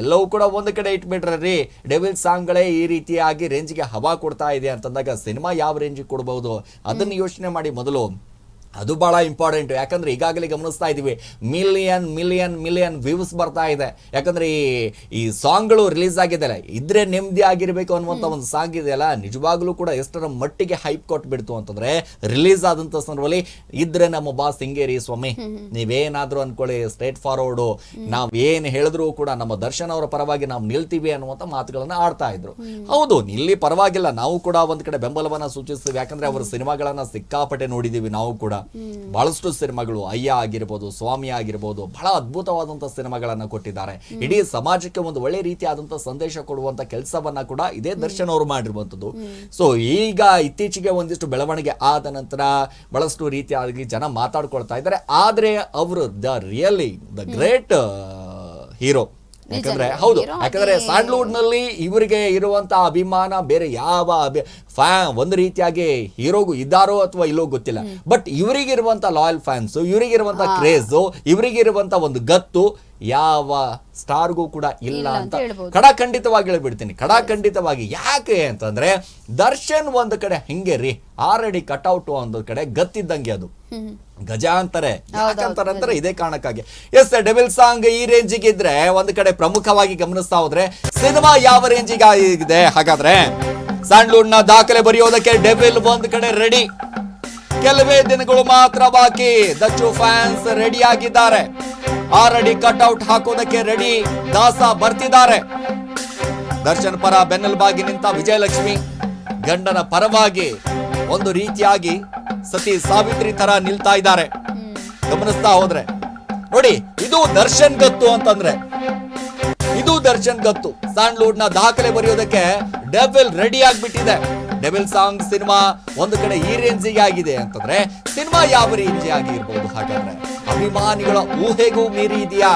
ಅದೆಲ್ಲವೂ ಕೂಡ ಒಂದು ಕಡೆ ರೀ ಡೆವಿಲ್ ಸಾಂಗ್ಗಳೇ ಈ ರೀತಿಯಾಗಿ ರೇಂಜ್ಗೆ ಹವಾ ಕೊಡ್ತಾ ಇದೆ ಅಂತಂದಾಗ ಸಿನಿಮಾ ಯಾವ ರೇಂಜಿಗೆ ಕೊಡಬಹುದು ಅದನ್ನು ಯೋಚನೆ ಮಾಡಿ ಮೊದಲು. ಅದು ಭಾಳ ಇಂಪಾರ್ಟೆಂಟ್ ಯಾಕಂದ್ರೆ ಈಗಾಗಲೇ ಗಮನಿಸ್ತಾ ಇದೀವಿ ಮಿಲಿಯನ್ ಮಿಲಿಯನ್ ಮಿಲಿಯನ್ ವ್ಯೂಸ್ ಬರ್ತಾ ಇದೆ. ಯಾಕಂದ್ರೆ ಈ ಈ ಸಾಂಗ್ಗಳು ರಿಲೀಸ್ ಆಗಿದೆಯಲ್ಲ ಇದ್ರೆ ನೆಮ್ಮದಿ ಆಗಿರಬೇಕು ಅನ್ನುವಂಥ ಒಂದು ಸಾಂಗ್ ಇದೆಯಲ್ಲ ನಿಜವಾಗ್ಲೂ ಕೂಡ ಎಷ್ಟರ ಮಟ್ಟಿಗೆ ಹೈಪ್ ಕೊಟ್ಬಿಡ್ತು ಅಂತಂದ್ರೆ ರಿಲೀಸ್ ಆದಂಥ ಸಂದರ್ಭದಲ್ಲಿ ಇದ್ರೆ ನಮ್ಮ ಬಾಸ್ ಹಿಂಗೇರಿ ಸ್ವಾಮಿ ನೀವೇನಾದರೂ ಅಂದ್ಕೊಳ್ಳಿ ಸ್ಟ್ರೇಟ್ ಫಾರ್ವರ್ಡ್ ನಾವು ಏನು ಹೇಳಿದ್ರೂ ಕೂಡ ನಮ್ಮ ದರ್ಶನ್ ಅವರ ಪರವಾಗಿ ನಾವು ನಿಲ್ತೀವಿ ಅನ್ನುವಂಥ ಮಾತುಗಳನ್ನು ಆಡ್ತಾ ಇದ್ರು. ಹೌದು ಇಲ್ಲಿ ಪರವಾಗಿಲ್ಲ ನಾವು ಕೂಡ ಒಂದು ಕಡೆ ಬೆಂಬಲವನ್ನ ಸೂಚಿಸ್ತೀವಿ. ಯಾಕಂದ್ರೆ ಅವರ ಸಿನಿಮಾಗಳನ್ನ ಸಿಕ್ಕಾಪಟ್ಟೆ ನೋಡಿದೀವಿ ನಾವು ಕೂಡ. ಬಹಳಷ್ಟು ಸಿನಿಮಾಗಳು ಅಯ್ಯ ಆಗಿರ್ಬೋದು ಸ್ವಾಮಿ ಆಗಿರ್ಬೋದು ಬಹಳ ಅದ್ಭುತವಾದಂತಹ ಸಿನಿಮಾಗಳನ್ನ ಕೊಟ್ಟಿದ್ದಾರೆ. ಇಡೀ ಸಮಾಜಕ್ಕೆ ಒಂದು ಒಳ್ಳೆ ರೀತಿಯಾದಂತ ಸಂದೇಶ ಕೊಡುವಂತ ಕೆಲಸವನ್ನ ಕೂಡ ಇದೇ ದರ್ಶನ್ ಅವರು ಮಾಡಿರುವಂತದ್ದು. ಸೊ ಈಗ ಇತ್ತೀಚೆಗೆ ಒಂದಿಷ್ಟು ಬೆಳವಣಿಗೆ ಆದ ನಂತರ ಬಹಳಷ್ಟು ರೀತಿಯಾಗಿ ಜನ ಮಾತಾಡ್ಕೊಳ್ತಾ ಇದ್ದಾರೆ. ಆದ್ರೆ ಅವರು the really the great hero. ಯಾಕಂದ್ರೆ ಹೌದು ಯಾಕಂದ್ರೆ ಸ್ಯಾಂಡ್ಲ್ವುಡ್ನಲ್ಲಿ ಇವರಿಗೆ ಇರುವಂತಹ ಅಭಿಮಾನ ಬೇರೆ ಯಾವ ಫ್ಯಾನ್ ಒಂದು ರೀತಿಯಾಗಿ ಹೀರೋಗೂ ಇದ್ದಾರೋ ಅಥವಾ ಇಲ್ಲೋ ಗೊತ್ತಿಲ್ಲ. ಬಟ್ ಇವರಿಗಿರುವಂತ ಲಾಯಲ್ ಫ್ಯಾನ್ಸ್ ಇವರಿಗಿರುವಂತ ಕ್ರೇಜ್ ಇವರಿಗಿರುವಂತ ಒಂದು ಗತ್ತು ಯಾವ ಸ್ಟಾರ್ಗೂ ಕೂಡ ಇಲ್ಲ ಅಂತ. ಕಡಾಖಂಡಿತವಾಗಿ ಹೇಳ್ಬಿಡ್ತೀನಿ. ಕಡಾಖಂಡಿತವಾಗಿ ಯಾಕೆ ಅಂತಂದ್ರೆ ದರ್ಶನ್ ಒಂದು ಕಡೆ ಹಿಂಗೆ ರೀ ಆಲ್ರೆಡಿ ಕಟ್ಔಟ್ ಒಂದು ಕಡೆ ಗತ್ತಿದ್ದಂಗೆ ಅದು. ಗಜ ಅಂತಾರೆ ಯಾಕಂತಾರೆ ಅಂತಾರೆ ಇದೇ ಕಾರಣಕ್ಕಾಗಿ. ಎಸ್ ಡೆವಿಲ್ ಸಾಂಗ್ ಈ ರೇಂಜಿಗೆ ಇದ್ರೆ ಒಂದು ಕಡೆ ಪ್ರಮುಖವಾಗಿ ಗಮನಿಸ್ತಾ ಹೋದ್ರೆ ಸಿನಿಮಾ ಯಾವ ರೇಂಜಿಗೆ ಆಗಿದೆ? ಹಾಗಾದ್ರೆ ಸಣ್ಣ ನ ದಾಖಲೆ ಬರೆಯೋದಕ್ಕೆ ಡೆವಿಲ್ ಒಂದ್ ಕಡೆ ರೆಡಿ ಕೆಲವೇ ದಿನಗಳು ಮಾತ್ರ ಬಾಕಿ. ದಚ್ಚು ಫ್ಯಾನ್ಸ್ ರೆಡಿ ಆಗಿದ್ದಾರೆ. ಕಟ್ ಕಟ್ಔಟ್ ಹಾಕೋದಕ್ಕೆ ರೆಡಿ ದಾಸ ಬರ್ತಿದ್ದಾರೆ. ದರ್ಶನ್ ಪರ ಬೆನ್ನೆಲುಬಾಗಿ ನಿಂತ ವಿಜಯಲಕ್ಷ್ಮಿ ಗಂಡನ ಪರವಾಗಿ ಒಂದು ರೀತಿಯಾಗಿ ಸತಿ ಸಾವಿತ್ರಿ ತರ ನಿಲ್ತಾ ಇದ್ದಾರೆ. ಗಮನಿಸ್ತಾ ಹೋದ್ರೆ. ನೋಡಿ, ಇದು ದರ್ಶನ್ ಗತ್ತು ಅಂತಂದ್ರೆ. ಇದು ದರ್ಶನ್ ಗತ್ತು. ಸ್ಯಾಂಡ್ಲ್ವುಡ್ನ ದಾಖಲೆ ಬರೆಯೋದಕ್ಕೆ ಡೆವಿಲ್ ರೆಡಿ ಆಗ್ಬಿಟ್ಟಿದೆ. ಡೆವಿಲ್ ಸಾಂಗ್ ಸಿನಿಮಾ ಒಂದು ಕಡೆ ಈ ರೇಂಜಿಗೆ ಆಗಿದೆ ಅಂತಂದ್ರೆ ಸಿನಿಮಾ ಯಾವ ರೇಂಜ್ ಆಗಿರ್ಬೋದು ಹಾಗಾದ್ರೆ? ಅಭಿಮಾನಿಗಳ ಊಹೆಗೂ ಮೀರಿ ಇದೆಯಾ?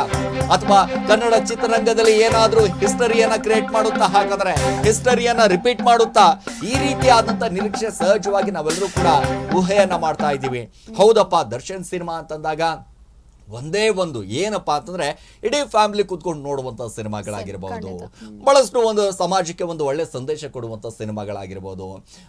ಅಥವಾ ಕನ್ನಡ ಚಿತ್ರರಂಗದಲ್ಲಿ ಏನಾದ್ರೂ ಹಿಸ್ಟರಿಯನ್ನ ಕ್ರಿಯೇಟ್ ಮಾಡುತ್ತಾ ಹಾಗಾದ್ರೆ, ಹಿಸ್ಟರಿಯನ್ನ ರಿಪೀಟ್ ಮಾಡುತ್ತಾ? ಈ ರೀತಿಯಾದಂತ ನಿರೀಕ್ಷೆ ಸಹಜವಾಗಿ ನಾವೆಲ್ಲರೂ ಕೂಡ ಊಹೆಯನ್ನ ಮಾಡ್ತಾ ಇದ್ದೀವಿ. ಹೌದಪ್ಪ, ದರ್ಶನ್ ಸಿನಿಮಾ ಅಂತಂದಾಗ ಒಂದೇ ಒಂದು ಏನಪ್ಪ ಅಂತಂದ್ರೆ ಇಡೀ ಫ್ಯಾಮಿಲಿ ಕೂತ್ಕೊಂಡು ನೋಡುವಂತ ಸಿನಿಮಾಗಳಾಗಿರ್ಬಹುದು ಬಹಳಷ್ಟು ಒಂದು ಸಮಾಜಕ್ಕೆ ಒಂದು ಒಳ್ಳೆ ಸಂದೇಶ ಕೊಡುವಂತ ಸಿನಿಮಾಗಳಾಗಿರ್ಬೋದು.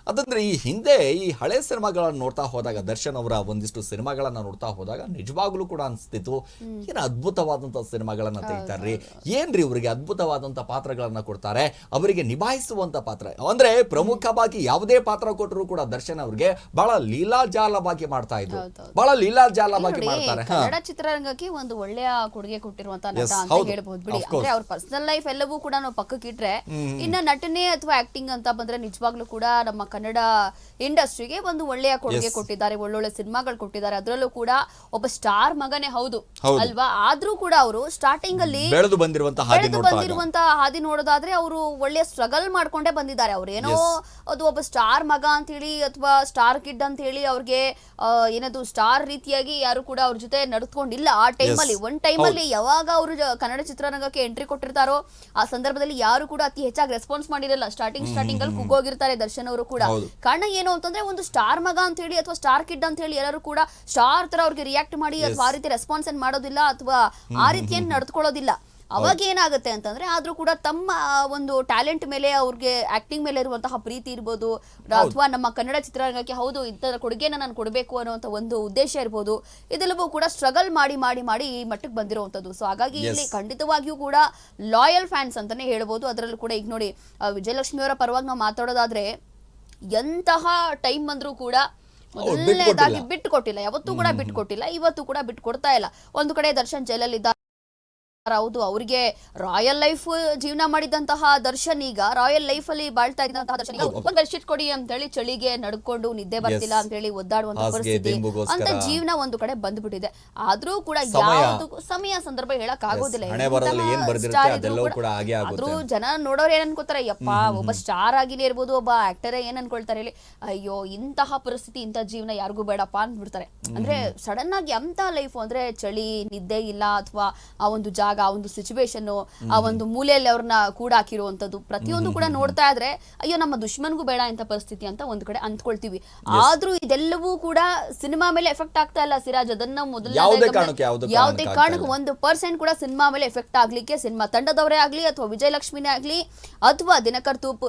ಅದಂದ್ರೆ ಈ ಹಿಂದೆ ಈ ಹಳೆ ಸಿನಿಮಾಗಳನ್ನ ನೋಡ್ತಾ ಹೋದಾಗ ದರ್ಶನ್ ಅವರ ಒಂದಿಷ್ಟು ಸಿನಿಮಾಗಳನ್ನ ನೋಡ್ತಾ ಹೋದಾಗ ನಿಜವಾಗ್ಲೂ ಕೂಡ ಅನಿಸ್ತಿತ್ತು. ಏನು ಅದ್ಭುತವಾದಂತ ಸಿನಿಮಾಗಳನ್ನ ತೆಗಿತಾರ್ರಿ? ಏನ್ರಿ ಇವರಿಗೆ ಅದ್ಭುತವಾದಂತ ಪಾತ್ರಗಳನ್ನ ಕೊಡ್ತಾರೆ? ಅವರಿಗೆ ನಿಭಾಯಿಸುವಂತ ಪಾತ್ರ. ಅಂದ್ರೆ ಪ್ರಮುಖವಾಗಿ ಯಾವುದೇ ಪಾತ್ರ ಕೊಟ್ಟರು ಕೂಡ ದರ್ಶನ್ ಅವ್ರಿಗೆ ಬಹಳ ಲೀಲಾಜಾಲವಾಗಿ ಮಾಡ್ತಾ ಇದ್ರು. ಬಹಳ ಲೀಲಾಜಾಲವಾಗಿ ಮಾಡ್ತಾರೆ. ಚಿತ್ರರಂಗಕ್ಕೆ ಒಂದು ಒಳ್ಳೆಯ ಕೊಡುಗೆ ಕೊಟ್ಟಿರುವಂತ ನಟ Yes, ಅಂತ ಹೇಳಬಹುದು ಬಿಡಿ. Of course. ಅಂದ್ರೆ ಅವ್ರ ಪರ್ಸನಲ್ ಲೈಫ್ ಎಲ್ಲವೂ ಕೂಡ ನಾವು ಪಕ್ಕಕ್ಕೆ ಇಟ್ರೆ ಇನ್ನ ನಟನೆ ಅಥವಾ ಆಕ್ಟಿಂಗ್ ಅಂತ ಬಂದ್ರೆ ನಿಜವಾಗ್ಲೂ ಕೂಡ ನಮ್ಮ ಕನ್ನಡ ಇಂಡಸ್ಟ್ರಿಗೆ ಒಂದು ಒಳ್ಳೆಯ ಕೊಡುಗೆ Yes. ಕೊಟ್ಟಿದ್ದಾರೆ ಒಳ್ಳೊಳ್ಳೆ ಸಿನಿಮಾಗಳು ಕೊಟ್ಟಿದ್ದಾರೆ. ಅದರಲ್ಲೂ ಕೂಡ ಒಬ್ಬ ಸ್ಟಾರ್ ಮಗನೇ ಹೌದು. ಹೌದು. ಅಲ್ವಾ? ಆದ್ರೂ ಕೂಡ ಅವರು ಸ್ಟಾರ್ಟಿಂಗ್ ಅಲ್ಲಿ ಬೆಳೆದು ಬಂದಿರುವಂತ ಹಾದಿ ಬೆಳೆದು ನೋಡ್ತಾ ಬಂದಿರುವಂತ ಹಾದಿ ನೋಡೋದಾದ್ರೆ ಅವರು ಒಳ್ಳೆಯ ಸ್ಟ್ರಗಲ್ ಮಾಡ್ಕೊಂಡೇ ಬಂದಿದ್ದಾರೆ. ಅವ್ರೇನೋ ಅದು ಒಬ್ಬ ಸ್ಟಾರ್ ಮಗ ಅಂತ ಹೇಳಿ ಅಥವಾ ಸ್ಟಾರ್ ಕಿಡ್ ಅಂತ ಹೇಳಿ ಅವ್ರಿಗೆ ಆ, ಏನದು ಸ್ಟಾರ್ ರೀತಿಯಾಗಿ ಯಾರು ಕೂಡ ಅವ್ರ ಜೊತೆ ನಡೆದುಕೊಂಡಿಲ್ಲ ಆ ಟೈಮಲ್ಲಿ ಒಂದ್ ಟೈಮಲ್ಲಿ ಯಾವಾಗ ಅವರು ಕನ್ನಡ ಚಿತ್ರರಂಗಕ್ಕೆ ಎಂಟ್ರಿ ಕೊಟ್ಟಿರ್ತಾರೋ ಆ ಸಂದರ್ಭದಲ್ಲಿ ಯಾರು ಕೂಡ ಅತಿ ಹೆಚ್ಚಾಗಿ ರೆಸ್ಪಾನ್ಸ್ ಮಾಡಿರಲ್ಲ. ಸ್ಟಾರ್ಟಿಂಗ್ ಸ್ಟಾರ್ಟಿಂಗ್ ಅಲ್ಲಿ ಕುಗ್ಗೋಗಿರ್ತಾರೆ ದರ್ಶನ್ ಅವರು ಕೂಡ. ಕಾರಣ ಏನು ಅಂತಂದ್ರೆ ಒಂದು ಸ್ಟಾರ್ ಮಗ ಅಂತ ಹೇಳಿ ಅಥವಾ ಸ್ಟಾರ್ ಕಿಡ್ ಅಂತ ಹೇಳಿ ಎಲ್ಲರೂ ಕೂಡ ಸ್ಟಾರ್ ತರ ಅವ್ರಿಗೆ ರಿಯಾಕ್ಟ್ ಮಾಡಿ ಅಥವಾ ಆ ರೀತಿ ರೆಸ್ಪಾನ್ಸ್ ಏನ್ ಮಾಡೋದಿಲ್ಲ ಅಥವಾ ಆ ರೀತಿ ಏನ್ ನಡ್ಕೊಳ್ಳೋದಿಲ್ಲ ಅವಾಗ ಏನಾಗುತ್ತೆ ಅಂತಂದ್ರೆ ಆದ್ರೂ ಕೂಡ ತಮ್ಮ ಒಂದು ಟ್ಯಾಲೆಂಟ್ ಮೇಲೆ ಅವ್ರಿಗೆ ಆಕ್ಟಿಂಗ್ ಮೇಲೆ ಇರುವಂತಹ ಪ್ರೀತಿ ಇರ್ಬೋದು. ಅಥವಾ ನಮ್ಮ ಕನ್ನಡ ಚಿತ್ರರಂಗಕ್ಕೆ ಹೌದು ಇಂಥ ಕೊಡುಗೆನ ನಾನು ಕೊಡಬೇಕು ಅನ್ನುವಂಥ ಒಂದು ಉದ್ದೇಶ ಇರ್ಬೋದು. ಇದೆಲ್ಲವೂ ಕೂಡ ಸ್ಟ್ರಗಲ್ ಮಾಡಿ ಮಾಡಿ ಮಾಡಿ ಈ ಮಟ್ಟಕ್ಕೆ ಬಂದಿರುವಂಥದ್ದು. ಸೊ ಹಾಗಾಗಿ ಇಲ್ಲಿ ಖಂಡಿತವಾಗಿಯೂ ಕೂಡ ಲಾಯಲ್ ಫ್ಯಾನ್ಸ್ ಅಂತಾನೆ ಹೇಳ್ಬೋದು. ಅದರಲ್ಲೂ ಕೂಡ ಈಗ ನೋಡಿ ವಿಜಯಲಕ್ಷ್ಮಿ ಅವರ ಪರವಾಗಿ ನಾವು ಮಾತಾಡೋದಾದ್ರೆ ಎಂತಹ ಟೈಮ್ ಬಂದರೂ ಕೂಡ ಒಳ್ಳೆಯದಾಗಿ ಮೊದಲನೇದಾಗಿ. ಬಿಟ್ಟು ಕೊಟ್ಟಿಲ್ಲ ಯಾವತ್ತೂ ಕೂಡ ಬಿಟ್ಟು ಕೊಟ್ಟಿಲ್ಲ ಇವತ್ತು ಕೂಡ ಬಿಟ್ಟು ಕೊಡ್ತಾ ಇಲ್ಲ. ಒಂದು ಕಡೆ ದರ್ಶನ್ ಜೈಲಲ್ಲಿದ್ದಾರೆ. ಹೌದು ಅವರಿಗೆ ರಾಯಲ್ ಲೈಫ್ ಜೀವನ ಮಾಡಿದಂತಹ ದರ್ಶನ್ ಈಗ ರಾಯಲ್ ಲೈಫ್ ಅಲ್ಲಿ ಬಾಳ್ತಾ ಇದ್ದಂತಹ ದರ್ಶನ್. ಒಂದು ಬೆಡ್ಶೀಟ್ ಕೊಡಿ ಅಂತ ಹೇಳಿ ಚಳಿಗೆ ನಡ್ಕೊಂಡು ನಿದ್ದೆ ಬರ್ತಿಲ್ಲ ಅಂತ ಹೇಳಿ ಒದ್ದಾಡುವಂತ ಪರಿಸ್ಥಿತಿ. ಅಂತ ಜೀವನ ಒಂದು ಕಡೆ ಬಂದ್ಬಿಟ್ಟಿದೆ. ಆದ್ರೂ ಕೂಡ. ಯಾವ್ದು ಸಮಯ ಸಂದರ್ಭ ಹೇಳಕ್ ಆಗೋದಿಲ್ಲ. ಆದ್ರೂ ಜನ ನೋಡೋರು ಏನ್ ಅನ್ಕೋತಾರೆ ಯಪ್ಪ ಒಬ್ಬ ಸ್ಟಾರ್ ಆಗಿನೇ ಇರ್ಬೋದು ಒಬ್ಬ ಆಕ್ಟರ್ ಏನ್ ಅನ್ಕೊಳ್ತಾರೆ ಹೇಳಿ ಅಯ್ಯೋ ಇಂತಹ ಪರಿಸ್ಥಿತಿ ಇಂತ ಜೀವನ ಯಾರಿಗೂ ಬೇಡಪ್ಪ ಅಂದ್ಬಿಡ್ತಾರೆ. ಅಂದ್ರೆ ಸಡನ್ ಆಗಿ ಅಂತ ಲೈಫ್ ಅಂದ್ರೆ ಚಳಿ ನಿದ್ದೆ ಇಲ್ಲ ಅಥವಾ ಆ ಒಂದು ಜಾಗ ಬಂದಾಗ ಆ ಒಂದು ಸಿಚುವೇಶನ್ ಆ ಒಂದು ಮೂಲೆಯಲ್ಲಿ ಅವ್ರನ್ನ ಕೂಡ ಹಾಕಿರುವಂತದ್ದು ಪ್ರತಿಯೊಂದು ಕೂಡ ನೋಡ್ತಾ ಇದ್ರೆ ಅಯ್ಯೋ ನಮ್ಮ ದುಶ್ಮನ್ಗೂ ಬೇಡ ಅಂತ ಪರಿಸ್ಥಿತಿ ಅಂತ ಒಂದ್ ಕಡೆ ಅಂದ್ಕೊಳ್ತೀವಿ. ಆದ್ರೂ ಇದೆಲ್ಲವೂ ಕೂಡ ಸಿನಿಮಾ ಮೇಲೆ ಎಫೆಕ್ಟ್ ಆಗ್ತಾ ಇಲ್ಲ ಸಿರಾಜ್. ಅದನ್ನ ಮೊದಲ ಯಾವುದೇ ಕಾರಣಕ್ಕೆ, ಒಂದು ಪರ್ಸೆಂಟ್ ಕೂಡ ಸಿನಿಮಾ ಮೇಲೆ ಎಫೆಕ್ಟ್ ಆಗ್ಲಿಕ್ಕೆ ಸಿನಿಮಾ ತಂಡದವರೇ ಆಗ್ಲಿ ಅಥವಾ ವಿಜಯಲಕ್ಷ್ಮಿನೇ ಆಗ್ಲಿ ಅಥವಾ ದಿನಕರ್ ತೂಪ್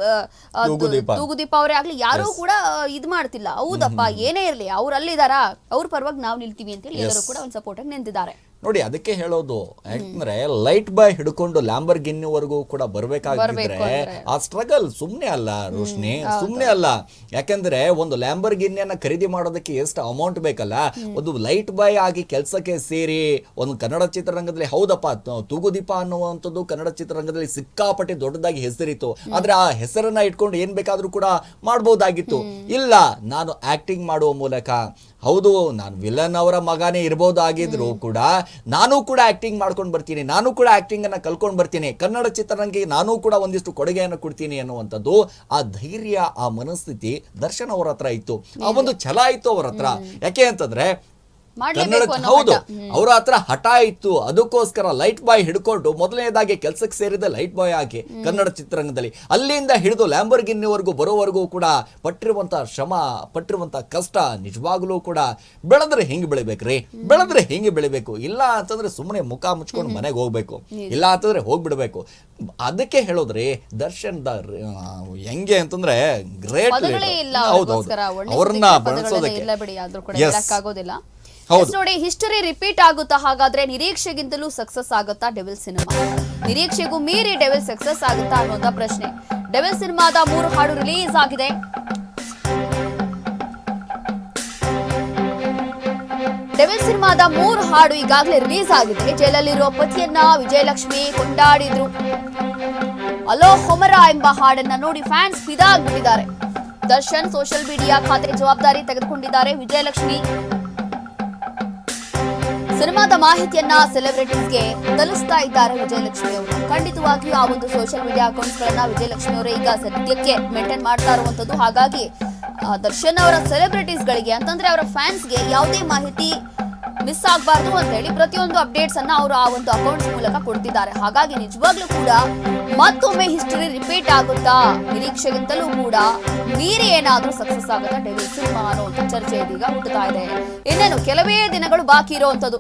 ತೂಗುದೀಪ. ಅವರೇ ಆಗ್ಲಿ ಯಾರೂ ಕೂಡ ಇದ್ ಮಾಡ್ತಿಲ್ಲ. ಹೌದಪ್ಪ ಏನೇ ಇರ್ಲಿ ಅವ್ರು ಅಲ್ಲಿದಾರ? ಅವ್ರ ಪರವಾಗಿ ನಾವು ನಿಲ್ತೀವಿ ಅಂತ ಹೇಳಿ ಎಲ್ಲರೂ ಕೂಡ ಒಂದು ಸಪೋರ್ಟ್ ಆಗಿ ನಿಂತಿದ್ದಾರೆ. ನೋಡಿ ಅದಕ್ಕೆ ಹೇಳೋದು ಯಾಕಂದ್ರೆ ಲೈಟ್ ಬಾಯ್ ಹಿಡ್ಕೊಂಡು ಲ್ಯಾಂಬರ್ ಗಿನ್ನಿವರೆಗೂ ಕೂಡ ಬರ್ಬೇಕಾಗಿದ್ರೆ ಆ ಸ್ಟ್ರಗಲ್ ಸುಮ್ನೆ ಅಲ್ಲ ರೋಶ್ನಿ ಸುಮ್ನೆ ಅಲ್ಲ. ಯಾಕಂದ್ರೆ ಒಂದು ಲ್ಯಾಂಬರ್ ಗಿನ್ನಿಯನ್ನ ಖರೀದಿ ಮಾಡೋದಕ್ಕೆ ಎಷ್ಟು ಅಮೌಂಟ್ ಬೇಕಲ್ಲ? ಒಂದು ಲೈಟ್ ಬಾಯ್ ಆಗಿ ಕೆಲಸಕ್ಕೆ ಸೇರಿ ಒಂದು ಕನ್ನಡ ಚಿತ್ರರಂಗದಲ್ಲಿ ಹೌದಪ್ಪ ತೂಗುದೀಪ ಅನ್ನುವಂಥದ್ದು ಕನ್ನಡ ಚಿತ್ರರಂಗದಲ್ಲಿ ಸಿಕ್ಕಾಪಟ್ಟೆ ದೊಡ್ಡದಾಗಿ ಹೆಸರಿತ್ತು. ಆದ್ರೆ ಆ ಹೆಸರನ್ನ ಇಟ್ಕೊಂಡು ಏನ್ ಬೇಕಾದ್ರೂ ಕೂಡ ಮಾಡ್ಬೋದಾಗಿತ್ತು. ಇಲ್ಲ ನಾನು ಆಕ್ಟಿಂಗ್ ಮಾಡುವ ಮೂಲಕ ಹೌದು ನಾನು ವಿಲನ್ ಅವರ ಮಗನೇ ಇರ್ಬೋದಾಗಿದ್ರು ಕೂಡ ನಾನು ಕೂಡ ಆಕ್ಟಿಂಗ್ ಮಾಡ್ಕೊಂಡು ಬರ್ತೀನಿ ನಾನು ಕೂಡ ಆಕ್ಟಿಂಗ್ ಅನ್ನ ಕಲ್ಕೊಂಡು ಬರ್ತೀನಿ ಕನ್ನಡ ಚಿತ್ರರಂಗಕ್ಕೆ ನಾನು ಕೂಡ ಒಂದಿಷ್ಟು ಕೊಡುಗೆಯನ್ನು ಕೊಡ್ತೀನಿ ಅನ್ನುವಂಥದ್ದು ಆ ಧೈರ್ಯ ಆ ಮನಸ್ಥಿತಿ ದರ್ಶನ್ ಅವ್ರ ಹತ್ರ ಇತ್ತು. ಆ ಒಂದು ಛಲ ಇತ್ತು ಅವ್ರ ಹತ್ರ. ಯಾಕೆ ಅಂತಂದ್ರೆ ಹೌದು. ಅವರ ಹತ್ರ ಹಠ ಇತ್ತು. ಅದಕ್ಕೋಸ್ಕರ ಲೈಟ್ ಬಾಯ್ ಹಿಡ್ಕೊಂಡು ಮೊದಲನೇದಾಗಿ ಕೆಲಸಕ್ಕೆ ಸೇರಿದ ಲೈಟ್ ಬಾಯ್ ಆಗಿ ಕನ್ನಡ ಚಿತ್ರರಂಗದಲ್ಲಿ. ಅಲ್ಲಿಂದ ಹಿಡಿದು ಲ್ಯಾಂಬರ್ಗಿನ್ನಿವರೆಗೂ ಬರೋವರೆಗೂ ಕೂಡ ಪಟ್ಟಿರುವಂತ ಶ್ರಮ ಪಟ್ಟಿರುವಂತ ಕಷ್ಟ ನಿಜವಾಗ್ಲೂ ಕೂಡ ಬೆಳೆದ್ರೆ ಹೆಂಗ್ ಬೆಳಿಬೇಕ್ರಿ ಬೆಳೆದ್ರೆ ಹೆಂಗೆ ಬೆಳಿಬೇಕು? ಇಲ್ಲ ಅಂತಂದ್ರೆ ಸುಮ್ಮನೆ ಮುಖ ಮುಚ್ಕೊಂಡು ಮನೆಗೆ ಹೋಗ್ಬೇಕು. ಇಲ್ಲ ಅಂತಂದ್ರೆ ಹೋಗ್ಬಿಡ್ಬೇಕು. ಅದಕ್ಕೆ ಹೇಳೋದ್ರಿ ದರ್ಶನ್ ದ ಹೆಂಗೆ ಅಂತಂದ್ರೆ ಗ್ರೇಟ್ ಹೌದು ಅವ್ರನ್ನ ಬಳಸೋದಕ್ಕೆ. ನೋಡಿ ಹಿಸ್ಟರಿ ರಿಪೀಟ್ ಆಗುತ್ತಾ? ಹಾಗಾದ್ರೆ ನಿರೀಕ್ಷೆಗಿಂತಲೂ ಸಕ್ಸಸ್ ಆಗುತ್ತಾ ಡೆವಿಲ್ ಸಿನಿಮಾ ನಿರೀಕ್ಷೆಗೂ ಮೀರಿ ಡೆವಿಲ್ ಸಕ್ಸಸ್ ಆಗುತ್ತಾ ಅನ್ನೋದ ಪ್ರಶ್ನೆ. ಡೆವಿಲ್ ಸಿನಿಮಾದ ಮೂರು ಹಾಡು ರಿಲೀಸ್ ಆಗಿದೆ. ಡೆವಿಲ್ ಸಿನಿಮಾದ ಮೂರು ಹಾಡು ಈಗಾಗಲೇ ರಿಲೀಸ್ ಆಗಿದೆ. ಜೈಲಲ್ಲಿರುವ ಪತಿಯನ್ನ ವಿಜಯಲಕ್ಷ್ಮಿ ಕೊಂಡಾಡಿದ್ರು. ಅಲೋ ಹೊಮರ ಎಂಬ ಹಾಡನ್ನ ನೋಡಿ ಫ್ಯಾನ್ಸ್ ಫಿದಾಗ್ಬಿಟ್ಟಿದ್ದಾರೆ. ದರ್ಶನ್ ಸೋಷಿಯಲ್ ಮೀಡಿಯಾ ಖಾತೆ ಜವಾಬ್ದಾರಿ ತೆಗೆದುಕೊಂಡಿದ್ದಾರೆ ವಿಜಯಲಕ್ಷ್ಮಿ. ಸಿನಿಮಾದ ಮಾಹಿತಿಯನ್ನ ಸೆಲೆಬ್ರಿಟೀಸ್ಗೆ ತಲುಸ್ತಾ ಇದ್ದಾರೆ ವಿಜಯಲಕ್ಷ್ಮಿ ಅವರು. ಖಂಡಿತವಾಗಿಯೂ ಆ ಒಂದು ಸೋಷಿಯಲ್ ಮೀಡಿಯಾ ಅಕೌಂಟ್ಸ್ ಗಳನ್ನ ವಿಜಯಲಕ್ಷ್ಮಿ ಅವರು ಈಗ ಸದ್ಯಕ್ಕೆ ಮೇಂಟೈನ್ ಮಾಡ್ತಾ ಇರುವಂತದ್ದು. ಹಾಗಾಗಿ ದರ್ಶನ್ ಅವರ ಸೆಲೆಬ್ರಿಟೀಸ್ ಗಳಿಗೆ ಅಂತಂದ್ರೆ ಅವರ ಫ್ಯಾನ್ಸ್ಗೆ ಯಾವುದೇ ಮಾಹಿತಿ ಮಿಸ್ ಆಗಬಾರ್ದು ಅಂತ ಹೇಳಿ ಪ್ರತಿಯೊಂದು ಅಪ್ಡೇಟ್ಸ್ ಅನ್ನ ಅವರು ಆ ಒಂದು ಅಕೌಂಟ್ಸ್ ಮೂಲಕ ಕೊಡ್ತಿದ್ದಾರೆ. ಹಾಗಾಗಿ ನಿಜವಾಗ್ಲೂ ಕೂಡ ಮತ್ತೊಮ್ಮೆ ಹಿಸ್ಟರಿ ರಿಪೀಟ್ ಆಗುತ್ತಾ? ನಿರೀಕ್ಷೆಗಿಂತಲೂ ಕೂಡ ಮೀರಿ ಏನಾದ್ರೂ ಸಕ್ಸಸ್ ಆಗುತ್ತಾ? ಡೆವಿಲ್ ಸಿನಿಮಾ ಅನ್ನುವಂಥ ಚರ್ಚೆ ಇದೀಗ ಹುಟ್ಟುತ್ತಾ ಇದೆ. ಇನ್ನೇನು, ಕೆಲವೇ ದಿನಗಳು ಬಾಕಿ ಇರುವಂತದ್ದು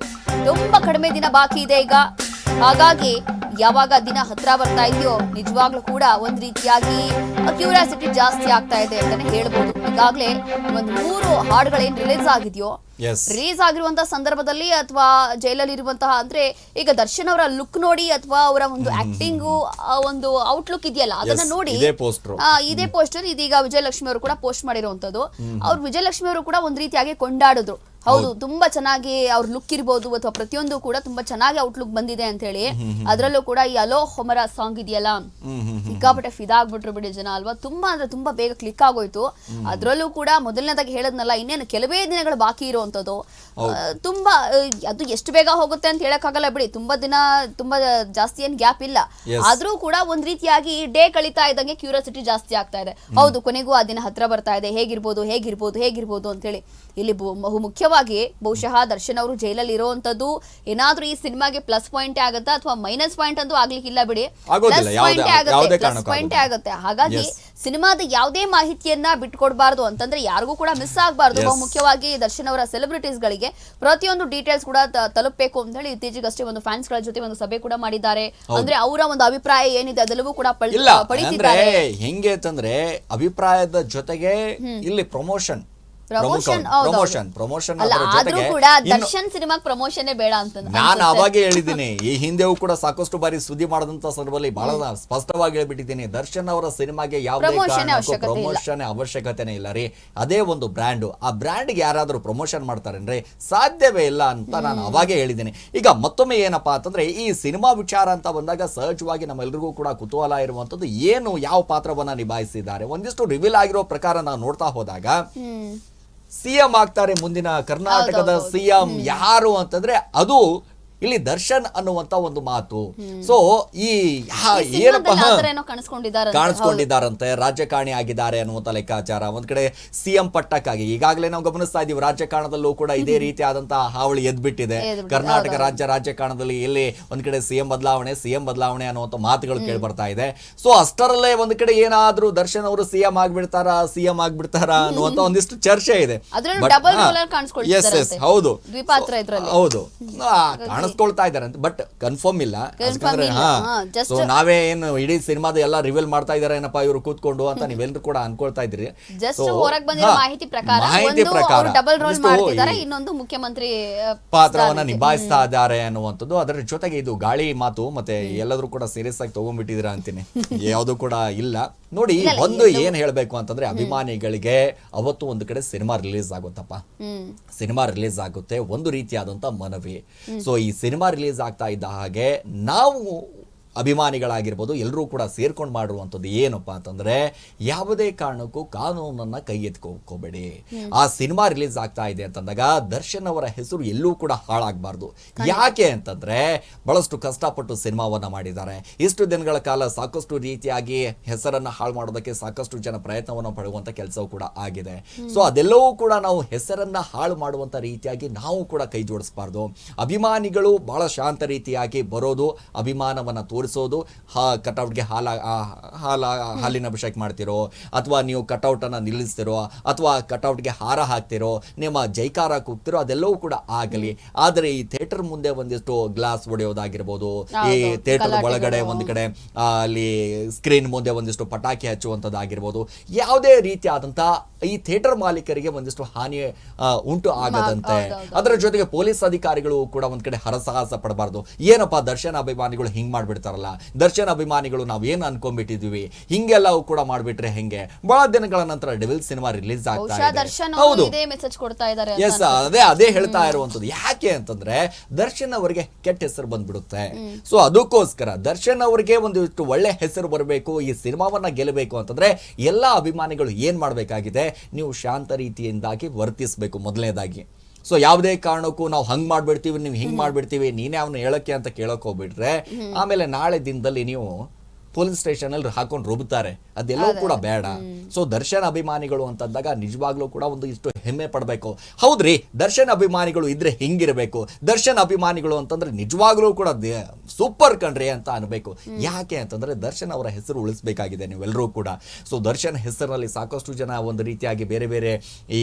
ತುಂಬಾ ಕಡಿಮೆ ದಿನ ಬಾಕಿ ಇದೆ ಈಗ. ಹಾಗಾಗಿ ಯಾವಾಗ ದಿನ ಹತ್ರ ಬರ್ತಾ ಇದೆಯೋ ನಿಜವಾಗ್ಲೂ ಕೂಡ ಒಂದ್ ರೀತಿಯಾಗಿ ಕ್ಯೂರಿಯಾಸಿಟಿ ಜಾಸ್ತಿ ಆಗ್ತಾ ಇದೆ ಅಂತಾನೆ ಹೇಳ್ಬೋದು. ಈಗಾಗಲೇ ಒಂದ್ ಮೂರು ಹಾಡುಗಳೇನ್ ರಿಲೀಸ್ ಆಗಿದೆಯೋ ರಿಲೀಸ್ ಆಗಿರುವಂತಹ ಸಂದರ್ಭದಲ್ಲಿ ಅಥವಾ ಜೈಲಲ್ಲಿ ಇರುವಂತಹ ಅಂದ್ರೆ ಈಗ ದರ್ಶನ್ ಅವರ ಲುಕ್ ನೋಡಿ ಅಥವಾ ಅವರ ಒಂದು ಆಕ್ಟಿಂಗ್ ಒಂದು ಔಟ್ಲುಕ್ ಇದೆಯಲ್ಲ ಅದನ್ನ ನೋಡಿ ಇದೇ ಪೋಸ್ಟರ್ ಇದೀಗ ವಿಜಯಲಕ್ಷ್ಮಿ ಅವರು ಕೂಡ ಪೋಸ್ಟ್ ಮಾಡಿರುವಂತದ್ದು. ಅವ್ರು ವಿಜಯಲಕ್ಷ್ಮಿ ಅವರು ಕೂಡ ಒಂದ್ ರೀತಿಯಾಗಿ ಕೊಂಡಾಡಿದ್ರು. ಹೌದು ತುಂಬಾ ಚೆನ್ನಾಗಿ ಅವ್ರ ಲುಕ್ ಇರ್ಬೋದು ಅಥವಾ ಪ್ರತಿಯೊಂದು ಕೂಡ ತುಂಬಾ ಚೆನ್ನಾಗಿ ಔಟ್ಲುಕ್ ಬಂದಿದೆ ಅಂತ ಹೇಳಿ ಅದ್ರಲ್ಲೂ ಕೂಡ ಈ ಅಲೋ ಹೊಮರ ಸಾಂಗ್ ಇದೆಯಲ್ಲ? ಸಿಕ್ಕಾಪಟ್ಟೆ ಫಿದಾಗ್ಬಿಟ್ರು ಬಿಡಿ ಜನ ಅಲ್ವಾ? ತುಂಬಾ ಅಂದ್ರೆ ತುಂಬಾ ಬೇಗ ಕ್ಲಿಕ್ ಆಗೋಯ್ತು. ಅದ್ರಲ್ಲೂ ಕೂಡ ಮೊದಲನೇದಾಗಿ ಹೇಳದ್ನಲ್ಲ ಇನ್ನೇನು ಕೆಲವೇ ದಿನಗಳು ಬಾಕಿ ಇರುವಂತದ್ದು ತುಂಬಾ ಅದು ಎಷ್ಟು ಬೇಗ ಹೋಗುತ್ತೆ ಅಂತ ಹೇಳಕ್ಕಾಗಲ್ಲ ಬಿಡಿ. ತುಂಬಾ ದಿನ ತುಂಬಾ ಜಾಸ್ತಿ ಏನ್ ಗ್ಯಾಪ್ ಇಲ್ಲ. ಆದ್ರೂ ಕೂಡ ಒಂದ್ ರೀತಿಯಾಗಿ ಡೇ ಕಳೀತಾ ಇದ್ದಂಗೆ ಕ್ಯೂರಿಯಾಸಿಟಿ ಜಾಸ್ತಿ ಆಗ್ತಾ ಇದೆ. ಹೌದು ಕೊನೆಗೂ ಆ ದಿನ ಹತ್ರ ಬರ್ತಾ ಇದೆ. ಹೇಗಿರ್ಬೋದು ಹೇಗಿರ್ಬೋದು ಹೇಗಿರ್ಬೋದು ಅಂತ ಹೇಳಿ. ಇಲ್ಲಿ ಬಹು ಮುಖ್ಯವಾಗಿ ಬಹುಶಃ ದರ್ಶನ್ ಅವರು ಜೈಲಲ್ಲಿ ಇರುವಂತದ್ದು ಏನಾದ್ರೂ ಈ ಸಿನಿಮಾಗೆ ಪ್ಲಸ್ ಪಾಯಿಂಟ್ ಆಗುತ್ತಾ ಅಥವಾ ಮೈನಸ್ ಪಾಯಿಂಟ್ ಅಂತೂ ಆಗ್ಲಿಕ್ಕಿಲ್ಲ ಬಿಡಿ. ಪ್ಲಸ್ ಪಾಯಿಂಟ್ ಆಗುತ್ತೆ ಪ್ಲಸ್ ಪಾಯಿಂಟ್. ಆಗುತ್ತೆ. ಹಾಗಾಗಿ ಸಿನಿಮಾದ ಯಾವುದೇ ಮಾಹಿತಿಯನ್ನ ಬಿಟ್ಕೊಡ್ಬಾರ್ದು ಅಂತಂದ್ರೆ ಯಾರಿಗೂ ಕೂಡ ಮಿಸ್ ಆಗಬಾರ್ದು. ಮುಖ್ಯವಾಗಿ ದರ್ಶನ್ ಅವರ ಸೆಲೆಬ್ರಿಟೀಸ್ ಗಳಿಗೆ ಪ್ರತಿಯೊಂದು ಡೀಟೇಲ್ಸ್ ಕೂಡ ತಲುಪಬೇಕು ಅಂತ ಹೇಳಿ ಇತ್ತೀಚೆಗಷ್ಟೇ ಒಂದು ಫ್ಯಾನ್ಸ್ಗಳ ಜೊತೆ ಒಂದು ಸಭೆ ಕೂಡ ಮಾಡಿದ್ದಾರೆ. ಅಂದ್ರೆ ಅವರ ಒಂದು ಅಭಿಪ್ರಾಯ ಏನಿದೆ ಅದೆಲ್ಲವೂ ಕೂಡ ಪಡಿತಿದ್ದಾರೆ ಹೆಂಗೆ ಅಂತಂದ್ರೆ ಅಭಿಪ್ರಾಯದ ಜೊತೆಗೆ ಇಲ್ಲಿ ಪ್ರಮೋಷನ್ ಪ್ರಮೋಷನ್ ಪ್ರಮೋಷನ್ ಪ್ರಮೋಷನ್ ಆದ್ರೂ ಕೂಡ ದರ್ಶನ್ ಸಿನಿಮಾಗ್ ಪ್ರಮೋಷನ್ ಬೇಡ ಅಂತ ನಾನು ಅವಾಗೇ ಹೇಳಿದ್ದೀನಿ ಈ ಹಿಂದೆಯೂ ಕೂಡ ಸಾಕಷ್ಟು ಬಾರಿ ಸುದ್ದಿ ಮಾಡದಂತ ಸಂದರ್ಭದಲ್ಲಿ ಬಹಳ ಸ್ಪಷ್ಟವಾಗಿ ಹೇಳ್ಬಿಟ್ಟಿದ್ದೀನಿ. ದರ್ಶನ್ ಅವರ ಸಿನಿಮಾಗೆ ಯಾವುದೇ. ಪ್ರಮೋಷನ್ ಅವಶ್ಯಕತೆನೇ ಇಲ್ಲ ರೀ. ಅದೇ ಒಂದು ಬ್ರ್ಯಾಂಡ್. ಆ ಬ್ರ್ಯಾಂಡ್ಗೆ ಯಾರಾದರೂ ಪ್ರಮೋಷನ್ ಮಾಡ್ತಾರೇನ್ರಿ ಸಾಧ್ಯವೇ ಇಲ್ಲ ಅಂತ ನಾನು ಅವಾಗೇ ಹೇಳಿದ್ದೀನಿ. ಈಗ ಮತ್ತೊಮ್ಮೆ ಏನಪ್ಪಾ ಅಂತಂದ್ರೆ ಈ ಸಿನಿಮಾ ವಿಚಾರ ಅಂತ ಬಂದಾಗ ಸಹಜವಾಗಿ ನಮ್ಮೆಲ್ರಿಗೂ ಕೂಡ ಕುತೂಹಲ ಇರುವಂತದ್ದು ಏನು ಯಾವ ಪಾತ್ರವನ್ನ ನಿಭಾಯಿಸಿದ್ದಾರೆ. ಒಂದಿಷ್ಟು ರಿವೀಲ್ ಆಗಿರೋ ಪ್ರಕಾರ ನಾವು ನೋಡ್ತಾ ಹೋದಾಗ ಸಿಎಂ ಆಗ್ತಾರೆ ಮುಂದಿನ ಕರ್ನಾಟಕದ ಸಿಎಂ ಯಾರು ಅಂತಂದ್ರೆ ಅದು ಇಲ್ಲಿ ದರ್ಶನ್ ಅನ್ನುವಂತ ಒಂದು ಮಾತು. ಸೊ ಈ ಏನಪ್ಪ ಕಾಣಿಸ್ಕೊಂಡಿದ್ದಾರಂತೆ. ರಾಜಕಾರಣಿ ಆಗಿದ್ದಾರೆ ಅನ್ನುವಂತ ಲೆಕ್ಕಾಚಾರ. ಒಂದ್ ಕಡೆ ಸಿಎಂ ಪಟ್ಟಕ್ಕಾಗಿ. ಈಗಾಗಲೇ ನಾವು ಗಮನಿಸ್ತಾ ಇದೀವಿ ರಾಜಕಾರಣದಲ್ಲೂ ಕೂಡ ಇದೇ ರೀತಿಯಾದಂತಹ ಹಾವಳಿ ಎದ್ಬಿಟ್ಟಿದೆ. ಕರ್ನಾಟಕ ರಾಜ್ಯ ರಾಜಕಾರಣದಲ್ಲಿ ಇಲ್ಲಿ ಒಂದ್ ಕಡೆ ಸಿಎಂ ಬದಲಾವಣೆ ಸಿಎಂ ಬದಲಾವಣೆ ಅನ್ನುವಂತ ಮಾತುಗಳು ಕೇಳಿ ಬರ್ತಾ ಇದೆ. ಸೊ ಅಷ್ಟರಲ್ಲೇ ಒಂದ್ ಕಡೆ ಏನಾದ್ರೂ ದರ್ಶನ್ ಅವರು ಸಿಎಂ ಆಗ್ಬಿಡ್ತಾರ ಸಿಎಂ ಆಗ್ಬಿಡ್ತಾರ ಅನ್ನುವಂತ ಒಂದಿಷ್ಟು ಚರ್ಚೆ ಇದೆ. ಹೌದು. ಹೌದು. ಆ, ಕಾಣಿಸ್ಕೊಳ್ತಾ ಇದಾರೆ ಬಟ್ ಕನ್ಫರ್ಮ್ ಇಲ್ಲ. Confirm ಯಾಕಂದ್ರೆ ಇಲ್ಲ. ಹಾ ಹಾ, just- ಸೊ ನಾವೇ ಏನು ಇಡೀ ಸಿನಿಮಾದ ಎಲ್ಲ ರಿವೀಲ್ ಮಾಡ್ತಾ ಇದಾರೆ ಏನಪ್ಪಾ ಇವರು ಕೂತ್ಕೊಂಡು ಅಂತ ನೀವೆಲ್ಲರೂ ಕೂಡ ಅನ್ಕೊಳ್ತಾ ಇದ್ರಿ ಜಸ್ಟ್ So, ಹೊರಗ್ ಬಂದಿರೋ ಹಾ, ಮಾಹಿತಿ ಪ್ರಕಾರ ಮಾಹಿತಿ ಒಂದು ಪ್ರಕಾರ ಅವರು ಡಬಲ್ ರೋಲ್ ಇಷ್ಟು ಮಾಡ್ತಿದ್ದಾರೆ ಈ ಇನ್ನೊಂದು ಮುಖ್ಯಮಂತ್ರಿ ಆ, ಪಾತ್ರವನ್ನ ಸ್ಥಾನಕ್ಕೆ. ನಿಭಾಯಿಸ್ತಾ ಇದ್ದಾರೆ ಅನ್ನುವಂಥದ್ದು. ಅದರ ಜೊತೆಗೆ ಇದು ಗಾಳಿ ಮಾತು ಮತ್ತೆ ಎಲ್ಲರೂ ಕೂಡ ಸೀರಿಯಸ್ ಆಗಿ ತಗೊಂಡ್ಬಿಟ್ಟಿದ್ದೀರಾ ಅಂತೀನಿ. ಯಾವುದು ಕೂಡ ಇಲ್ಲ. ನೋಡಿ ಒಂದು ಏನ್ ಹೇಳ್ಬೇಕು ಅಂತಂದ್ರೆ ಅಭಿಮಾನಿಗಳಿಗೆ ಅವತ್ತು ಒಂದು ಕಡೆ ಸಿನಿಮಾ ರಿಲೀಸ್ ಆಗುತ್ತಪ್ಪ. ಹ್ಮ್. ಸಿನಿಮಾ ರಿಲೀಸ್ ಆಗುತ್ತೆ ಒಂದು ರೀತಿಯಾದಂತ ಮನವಿ. ಸೊ ಈ ಸಿನಿಮಾ ರಿಲೀಸ್ ಆಗ್ತಾ ಇದ್ದ ಹಾಗೆ ನಾವು ಅಭಿಮಾನಿಗಳಾಗಿರ್ಬೋದು ಎಲ್ಲರೂ ಕೂಡ ಸೇರ್ಕೊಂಡು ಮಾಡಿರುವಂಥದ್ದು ಏನಪ್ಪ ಅಂತಂದ್ರೆ ಯಾವುದೇ ಕಾರಣಕ್ಕೂ ಕಾನೂನನ್ನ ಕೈ ಎತ್ಕೋಬೇಡಿ ಆ ಸಿನಿಮಾ ರಿಲೀಸ್ ಆಗ್ತಾ ಇದೆ ಅಂತಂದಾಗ ದರ್ಶನ್ ಅವರ ಹೆಸರು ಎಲ್ಲೂ ಕೂಡ ಹಾಳಾಗಬಾರ್ದು. ಯಾಕೆ ಅಂತಂದ್ರೆ ಬಹಳಷ್ಟು ಕಷ್ಟಪಟ್ಟು ಸಿನಿಮಾವನ್ನು ಮಾಡಿದ್ದಾರೆ. ಇಷ್ಟು ದಿನಗಳ ಕಾಲ ಸಾಕಷ್ಟು ರೀತಿಯಾಗಿ ಹೆಸರನ್ನ ಹಾಳು ಮಾಡೋದಕ್ಕೆ ಸಾಕಷ್ಟು ಜನ ಪ್ರಯತ್ನವನ್ನು ಪಡುವಂತ ಕೆಲಸವೂ ಕೂಡ ಆಗಿದೆ. ಸೊ ಅದೆಲ್ಲವೂ ಕೂಡ ನಾವು ಹೆಸರನ್ನ ಹಾಳು ಮಾಡುವಂತ ರೀತಿಯಾಗಿ ನಾವು ಕೂಡ ಕೈ ಜೋಡಿಸಬಾರ್ದು. ಅಭಿಮಾನಿಗಳು ಬಹಳ ಶಾಂತ ರೀತಿಯಾಗಿ ಬರೋದು ಅಭಿಮಾನವನ್ನ ತೋರಿಸೋದು ಹಾ ಕಟೌಟ್ಗೆ ಹಾಲ ಹಾಲ ಹಾಲಿನ ಅಭಿಷೇಕ ಮಾಡ್ತಿರೋ ಅಥವಾ ನೀವು ಕಟೌಟನ್ನು ಅನ್ನ ನಿಲ್ಲಿಸ್ತಿರೋ ಅಥವಾ ಕಟೌಟ್ಗೆ ಹಾರ ಹಾಕ್ತಿರೋ ನಿಮ್ಮ ಜೈಕಾರ ಕೂಗ್ತಿರೋ ಅದೆಲ್ಲವೂ ಕೂಡ ಆಗಲಿ. ಆದರೆ ಈ ಥಿಯೇಟರ್ ಮುಂದೆ ಒಂದಿಷ್ಟು ಗ್ಲಾಸ್ ಒಡೆಯೋದಾಗಿರ್ಬೋದು ಈ ಥಿಯೇಟರ್ ಒಳಗಡೆ ಒಂದು ಕಡೆ ಅಲ್ಲಿ ಸ್ಕ್ರೀನ್ ಮುಂದೆ ಒಂದಿಷ್ಟು ಪಟಾಕಿ ಹಚ್ಚುವಂಥದ್ದಾಗಿರ್ಬೋದು ಯಾವುದೇ ರೀತಿಯಾದಂಥ ಈ ಥಿಯೇಟರ್ ಮಾಲೀಕರಿಗೆ ಒಂದಿಷ್ಟು ಹಾನಿ ಉಂಟು ಆಗದಂತೆ. ಅದರ ಜೊತೆಗೆ ಪೊಲೀಸ್ ಅಧಿಕಾರಿಗಳು ಕೂಡ ಒಂದ್ ಕಡೆ ಹರಸಾಹಸ ಪಡಬಾರ್ದು. ಏನಪ್ಪಾ ದರ್ಶನ್ ಅಭಿಮಾನಿಗಳು ಹಿಂಗ್ ಮಾಡ್ಬಿಡ್ತಾರಲ್ಲ? ದರ್ಶನ್ ಅಭಿಮಾನಿಗಳು ನಾವೇನ್ ಅನ್ಕೊಂಡ್ಬಿಟ್ಟಿದೀವಿ? ಹಿಂಗೆಲ್ಲ ಕೂಡ ಮಾಡ್ಬಿಟ್ರೆ ಹೆಂಗೆ? ಬಹಳ ದಿನಗಳ ನಂತರ ಡೆವಿಲ್ ಸಿನಿಮಾ ರಿಲೀಸ್ ಆಗ್ತಾ ಇದೆ. ಎಸ್ ಅದೇ ಅದೇ ಹೇಳ್ತಾ ಇರುವಂತದ್ದು. ಯಾಕೆ ಅಂತಂದ್ರೆ ದರ್ಶನ್ ಅವರಿಗೆ ಕೆಟ್ಟ ಹೆಸರು ಬಂದ್ಬಿಡುತ್ತೆ. ಸೊ ಅದಕ್ಕೋಸ್ಕರ ದರ್ಶನ್ ಅವರಿಗೆ ಒಂದಿಷ್ಟು ಒಳ್ಳೆ ಹೆಸರು ಬರಬೇಕು ಈ ಸಿನಿಮಾವನ್ನ ಗೆಲ್ಲಬೇಕು ಅಂತಂದ್ರೆ ಎಲ್ಲಾ ಅಭಿಮಾನಿಗಳು ಏನ್ ಮಾಡ್ಬೇಕಾಗಿದೆ? ನೀವು ಶಾಂತ ರೀತಿಯಿಂದಾಗಿ ವರ್ತಿಸಬೇಕು ಮೊದಲನೇದಾಗಿ. ಸೊ ಯಾವುದೇ ಕಾರಣಕ್ಕೂ ನಾವು ಹಂಗ್ ಮಾಡ್ಬಿಡ್ತೀವಿ ನೀವು ಹಿಂಗೆ ಮಾಡ್ಬಿಡ್ತೀವಿ ನೀನೇ ಅವನು ಹೇಳಕ್ಕೆ ಅಂತ ಕೇಳೋಕೆ ಹೋಗ್ಬಿಟ್ರೆ ಆಮೇಲೆ ನಾಳೆ ದಿನದಲ್ಲಿ ನೀವು ಪೊಲೀಸ್ ಸ್ಟೇಷನ್ ಅಲ್ಲಿ ಹಾಕೊಂಡು ರುಬ್ತಾರೆ ಅದೆಲ್ಲವೂ ಕೂಡ ಬೇಡ. ಸೊ ದರ್ಶನ್ ಅಭಿಮಾನಿಗಳು ಅಂತಂದಾಗ ನಿಜವಾಗ್ಲೂ ಕೂಡ ಒಂದು ಇಷ್ಟು ಹೆಮ್ಮೆ ಪಡಬೇಕು. ಹೌದ್ರಿ ದರ್ಶನ್ ಅಭಿಮಾನಿಗಳು ಇದ್ರೆ ಹಿಂಗಿರಬೇಕು. ದರ್ಶನ್ ಅಭಿಮಾನಿಗಳು ಅಂತಂದ್ರೆ ನಿಜವಾಗ್ಲೂ ಕೂಡ ಸೂಪರ್ ಕಣ್ರಿ ಅಂತ ಅನ್ಬೇಕು. ಯಾಕೆ ಅಂತಂದ್ರೆ ದರ್ಶನ್ ಅವರ ಹೆಸರು ಉಳಿಸ್ಬೇಕಾಗಿದೆ ನೀವೆಲ್ಲರೂ ಕೂಡ. ಸೊ ದರ್ಶನ್ ಹೆಸರಿನಲ್ಲಿ ಸಾಕಷ್ಟು ಜನ ಒಂದು ರೀತಿಯಾಗಿ ಬೇರೆ ಬೇರೆ ಈ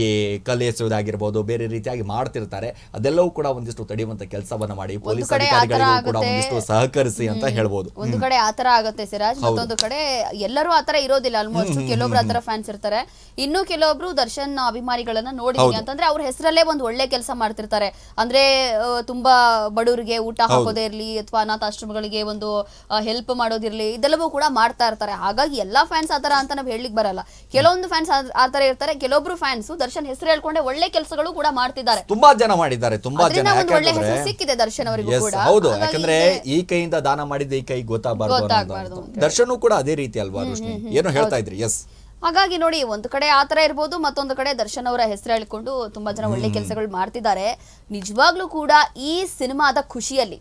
ಕಲೆ ಎಸೆಯೋದಾಗಿರ್ಬೋದು ಬೇರೆ ರೀತಿಯಾಗಿ ಮಾಡ್ತಿರ್ತಾರೆ. ಅದೆಲ್ಲವೂ ಕೂಡ ಒಂದಿಷ್ಟು ತಡೆಯುವಂತ ಕೆಲಸವನ್ನ ಮಾಡಿ. ಪೊಲೀಸ್ ಅಧಿಕಾರಿಗಳಿಗೂ ಕೂಡ ಒಂದಿಷ್ಟು ಸಹಕರಿಸಿ ಅಂತ ಹೇಳ್ಬೋದು. ಒಂದು ಕಡೆ ಆತರ ಆಗತ್ತೆ ಸಿರಾಜ್ ಮತ್ತೊಂದು ಕಡೆ ಎಲ್ಲರೂ ಆತರ ಇರೋದಿಲ್ಲ ಆಲ್ಮೋಸ್ಟ್ ಕೆಲವೊಬ್ರು ಆತರ ಫ್ಯಾನ್ಸ್ ಇರ್ತಾರೆ. ಇನ್ನು ಕೆಲವೊಬ್ರು ದರ್ಶನ್ ಅಭಿಮಾನಿಗಳನ್ನ ನೋಡಿದೀನಿ ಅಂತಂದ್ರೆ ಅವ್ರ ಹೆಸರಲ್ಲೇ ಒಂದು ಒಳ್ಳೆ ಕೆಲಸ ಮಾಡ್ತಿರ್ತಾರೆ. ಅಂದ್ರೆ ತುಂಬಾ ಬಡವರಿಗೆ ಊಟ ಹಾಕೋದೇ ಇರ್ಲಿ ಅಥವಾ ಅನಾಥಾಶ್ರಮಗಳಿಗೆ ಒಂದು ಹೆಲ್ಪ್ ಮಾಡೋದಿರ್ಲಿ ಇದೆಲ್ಲವೂ ಕೂಡ ಮಾಡ್ತಾ ಇರ್ತಾರೆ. ಹಾಗಾಗಿ ಎಲ್ಲಾ ಫ್ಯಾನ್ಸ್ ಆತರ ಅಂತ ನಾವ್ ಹೇಳಲಿಕ್ಕೆ ಬರಲ್ಲ. ಕೆಲವೊಂದು ಫ್ಯಾನ್ಸ್ ಆತರ ಇರ್ತಾರೆ ಕೆಲವೊಬ್ರು ಫ್ಯಾನ್ಸ್ ದರ್ಶನ್ ಹೆಸರು ಹೇಳ್ಕೊಂಡೆ ಒಳ್ಳೆ ಕೆಲಸಗಳು ಕೂಡ ಮಾಡ್ತಿದ್ದಾರೆ. ತುಂಬಾ ಜನ ಮಾಡಿದ್ದಾರೆ ತುಂಬಾ ಜನ. ಒಳ್ಳೆ ಹೆಸರು ಸಿಕ್ಕಿದೆ ದರ್ಶನ್ ಅವರಿಗೂ ಕೂಡ. ಹೌದು. ಯಾಕಂದ್ರೆ ಈ ಕೈಯಿಂದ ದಾನ ಮಾಡಿದ ಈ ಕೈ ಗೊತ್ತಾಗಬಾರ್ದು ದರ್ಶನು ಕೂಡ ಅದೇ ರೀತಿ ಅಲ್ವಾ ರೋಶ್ನಿ? ಏನೋ ಹೇಳ್ತಾ ಇದ್ರಿ? ಎಸ್ ಹಾಗಾಗಿ ನೋಡಿ ಒಂದು ಕಡೆ ಆತರ ಇರ್ಬೋದು ಮತ್ತೊಂದು ಕಡೆ ದರ್ಶನ್ ಅವರ ಹೆಸರು ಹೇಳಿಕೊಂಡು ತುಂಬಾ ಜನ ಒಳ್ಳೆ ಕೆಲಸಗಳು ಮಾಡ್ತಿದ್ದಾರೆ. ನಿಜವಾಗ್ಲೂ ಕೂಡ ಈ ಸಿನಿಮಾದ ಖುಷಿಯಲ್ಲಿ.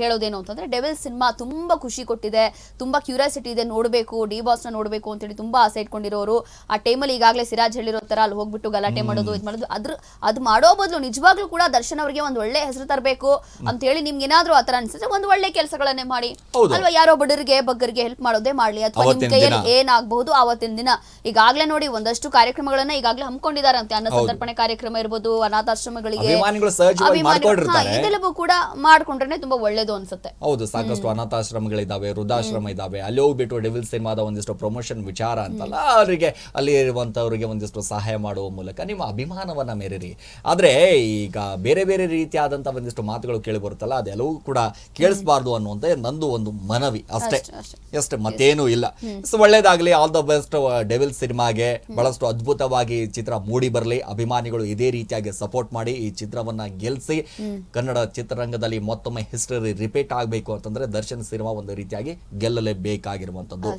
ಹೇಳೋದೇನು ಅಂತಂದ್ರೆ ಡೆವಿಲ್ ಸಿನಿಮಾ ತುಂಬಾ ಖುಷಿ ಕೊಟ್ಟಿದೆ ತುಂಬಾ ಕ್ಯೂರಿಯಾಸಿಟಿ ಇದೆ ನೋಡಬೇಕು ಡಿ ಬಾಸ್ನ ನೋಡಬೇಕು ಅಂತೇಳಿ ತುಂಬಾ ಆಸೆ ಇಟ್ಕೊಂಡಿರೋರು. ಆ ಟೈಮಲ್ಲಿ ಈಗಾಗಲೇ ಸಿರಾಜ್ ಹೇಳಿರೋ ತರ ಅಲ್ಲಿ ಹೋಗ್ಬಿಟ್ಟು ಗಲಾಟೆ ಮಾಡೋದು ಇದು ಮಾಡೋದು ಅದ್ರ ಅದು ಮಾಡೋ ಬದಲು ನಿಜವಾಗ್ಲೂ ಕೂಡ ದರ್ಶನ್ ಅವರಿಗೆ ಒಂದು ಒಳ್ಳೆ ಹೆಸರು ತರಬೇಕು ಅಂತ ಹೇಳಿ ನಿಮ್ಗೆ ಏನಾದ್ರೂ ಆತರ ಅನ್ಸಿದ್ರೆ ಒಂದು ಒಳ್ಳೆ ಕೆಲಸಗಳನ್ನೇ ಮಾಡಿ. ಅಲ್ವಾ ಯಾರೋ ಬಡವರಿಗೆ ಬಗ್ಗರಿಗೆ ಹೆಲ್ಪ್ ಮಾಡೋದೇ ಮಾಡ್ಲಿ ಅಥವಾ ನಿಮ್ ಕೈಯಲ್ಲಿ. ಏನಾಗಬಹುದು ಆವತ್ತಿನ ದಿನ. ಈಗಾಗಲೇ ನೋಡಿ ಒಂದಷ್ಟು ಕಾರ್ಯಕ್ರಮಗಳನ್ನ ಈಗಾಗಲೇ ಹಮ್ಮಿಕೊಂಡಿದ್ದಾರೆ ಅಂತ ಅನ್ನ ಸಂತರ್ಪಣೆ ಕಾರ್ಯಕ್ರಮ ಇರ್ಬೋದು ಅನಾಥಾಶ್ರಮಗಳಿಗೆ ಇದೆಲ್ಲವೂ ಕೂಡ ಮಾಡ್ಕೊಂಡ್ರೆ ತುಂಬಾ ಒಳ್ಳೇದು ಅನ್ಸುತ್ತೆ. ಹೌದು ಸಾಕಷ್ಟು ಅನಾಥಾಶ್ರಮಗಳಿದ್ದಾವೆ ವೃದ್ಧಾಶ್ರಮ ಇದಾವೆ ಅಲ್ಲಿ ಹೋಗ್ಬಿಟ್ಟು ಡೆವಿಲ್ ಸಿನಿಮಾದ ಒಂದಿಷ್ಟು ಪ್ರಮೋಷನ್ ವಿಚಾರ ಅಂತಲ್ಲ ಅವರಿಗೆ ಅಲ್ಲಿ ಇರುವಂತವರಿಗೆ ಒಂದಿಷ್ಟು ಸಹಾಯ ಮಾಡುವ ಮೂಲಕ ನಿಮ್ಮ ಅಭಿಮಾನವನ್ನ ಮೇರೆರಿ ಆದ್ರೆ ಈಗ ಬೇರೆ ಬೇರೆ ರೀತಿಯಾದಂತ ಒಂದಿಷ್ಟು ಮಾತುಗಳು ಕೇಳಿ ಬರುತ್ತಲ್ಲ ಅದೆಲ್ಲವೂ ಕೂಡ ಕೇಳಿಸಬಾರ್ದು ಅನ್ನುವಂತ ನಂದು ಒಂದು ಮನವಿ ಅಷ್ಟೇ. ಅಷ್ಟೇ, ಅಷ್ಟೇ. ಅಷ್ಟೇ ಮತ್ತೇನೂ ಇಲ್ಲ. ಸೊ ಒಳ್ಳೇದಾಗ್ಲಿ ಆಲ್ ದ ಬೆಸ್ಟ್ ಡೆವಿಲ್ ಸಿನಿಮಾಗೆ. ಬಹಳಷ್ಟು ಅದ್ಭುತವಾಗಿ ಚಿತ್ರ ಮೂಡಿ ಬರಲಿ. ಅಭಿಮಾನಿಗಳು ಇದೇ ರೀತಿಯಾಗಿ ಸಪೋರ್ಟ್ ಮಾಡಿ ಈ ಚಿತ್ರವನ್ನ ಗೆಲ್ಸಿ. ಕನ್ನಡ ಚಿತ್ರರಂಗದಲ್ಲಿ ಮತ್ತೊಮ್ಮೆ ಹಿಸ್ಟರಿ ರಿಪೀಟ್ ಆಗಬೇಕು ಅಂತಂದ್ರೆ ದರ್ಶನ್ ಸಿನಿಮಾ ಒಂದು ರೀತಿಯಾಗಿ ಗೆಲ್ಲಲೇಬೇಕಾಗಿರುವಂತದ್ದು